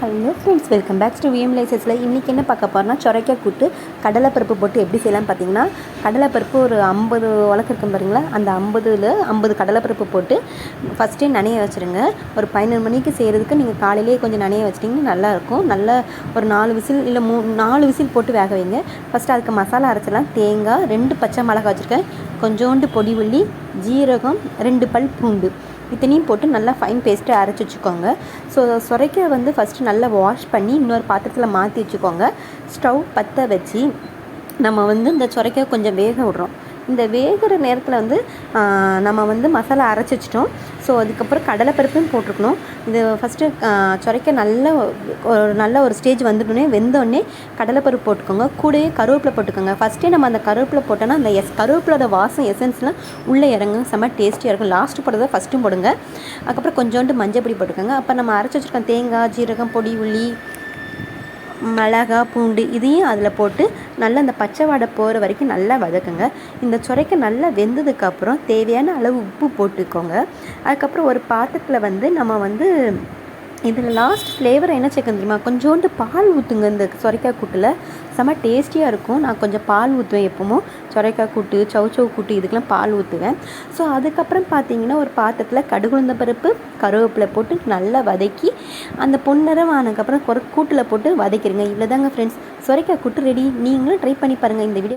Hello friends welcome back to VM லைசஸில் இன்றைக்கி என்ன பார்க்க போகிறோம்னா சொரைக்காய் கூட்டு கடலைப்பருப்பு போட்டு எப்படி செய்யலாம்னு பார்த்தீங்கன்னா கடலைப்பருப்பு ஒரு ஐம்பது உலக்கு இருக்கும் பாருங்களா அந்த ஐம்பதுல ஐம்பது கடலைப்பருப்பு போட்டு ஃபஸ்ட்டே நனைய வச்சுருங்க. ஒரு பதினொரு மணிக்கு செய்கிறதுக்கு நீங்கள் காலையிலேயே கொஞ்சம் நனைய வச்சிட்டிங்கன்னா நல்லாயிருக்கும் நல்லா ஒரு நாலு விசில் இல்லை மூ நாலு விசில் போட்டு வேக வைங்க. ஃபஸ்ட்டு அதுக்கு மசாலா அரைச்சிடலாம். தேங்காய் ரெண்டு பச்சை மிளகா வச்சுருக்கேன். கொஞ்சோண்டு பொடி உள்ளி ஜீரகம் ரெண்டு பல் பூண்டு. இத்தனையும் போட்டு நல்லா ஃபைன் பேஸ்ட்டு அரைச்சி வச்சுக்கோங்க. ஸோ சுரைக்க வந்து ஃபஸ்ட்டு நல்லா வாஷ் பண்ணி இன்னொரு பாத்திரத்தில் மாற்றி வச்சுக்கோங்க. ஸ்டவ் பற்ற வச்சு நம்ம வந்து இந்த சுரைக்காய் கொஞ்சம் வேக விட்றோம். இந்த வேகிற நேரத்தில் வந்து நம்ம வந்து மசாலா அரைச்சி வச்சிட்டோம். ஸோ அதுக்கப்புறம் கடலைப்பருப்பும் போட்டிருக்கணும். இது ஃபஸ்ட்டு சுரைக்க நல்ல ஒரு நல்ல ஒரு ஸ்டேஜ் வந்துட்டோன்னே வெந்தோடனே கடலைப்பருப்பு போட்டுக்கோங்க. கூடயே கருவேப்பிலை போட்டுக்கோங்க. ஃபஸ்ட்டே நம்ம அந்த கருவேப்பிலை போட்டோன்னா அந்த எஸ் கருவேப்பிலோட வாசம் எசன்ஸ்லாம் உள்ளே இறங்கும். செம்ம டேஸ்டியாக இருக்கும். லாஸ்ட்டு போடுறத ஃபஸ்ட்டும் போடுங்க. அதுக்கப்புறம் கொஞ்சோண்டு மஞ்சள் பொடி போட்டுக்கோங்க. அப்போ நம்ம அரைச்சி வச்சுருக்கோம் தேங்காய் ஜீரகம் பொடி உள்ளி மிளகா பூண்டு இதையும் அதில் போட்டு நல்லா அந்த பச்சை வாடை போகிற வரைக்கும் நல்லா வதக்குங்க. இந்த சுரைக்க நல்லா வெந்ததுக்கப்புறம் தேவையான அளவு உப்பு போட்டுக்கோங்க. அதுக்கப்புறம் ஒரு பாத்திரத்தில் வந்து நம்ம வந்து இதில் லாஸ்ட் ஃப்ளேவர் என்ன சேர்க்கணும் தெரியுமா? கொஞ்சோண்டு பால் ஊற்றுங்க இந்த சுரைக்காய் கூட்டில். செம்ம டேஸ்டியாக இருக்கும். நான் கொஞ்சம் பால் ஊற்றுவேன் எப்பவும். சொரைக்காய் கூட்டு சவுச்சவு கூட்டு இதுக்கெலாம் பால் ஊற்றுவேன் ஸோ அதுக்கப்புறம் பார்த்தீங்கன்னா ஒரு பாத்திரத்தில் கடுகுழுந்த பருப்பு கருவேப்பிலை போட்டு நல்லா வதக்கி அந்த பொன்னரம் ஆனதுக்கப்புறம் கொர கூட்டில் போட்டு வதக்கிடுங்க இவ்வளோதாங்க ஃப்ரெண்ட்ஸ் சொரைக்காய் கூட்டு ரெடி நீங்களும் ட்ரை பண்ணி பாருங்கள் இந்த வீடியோ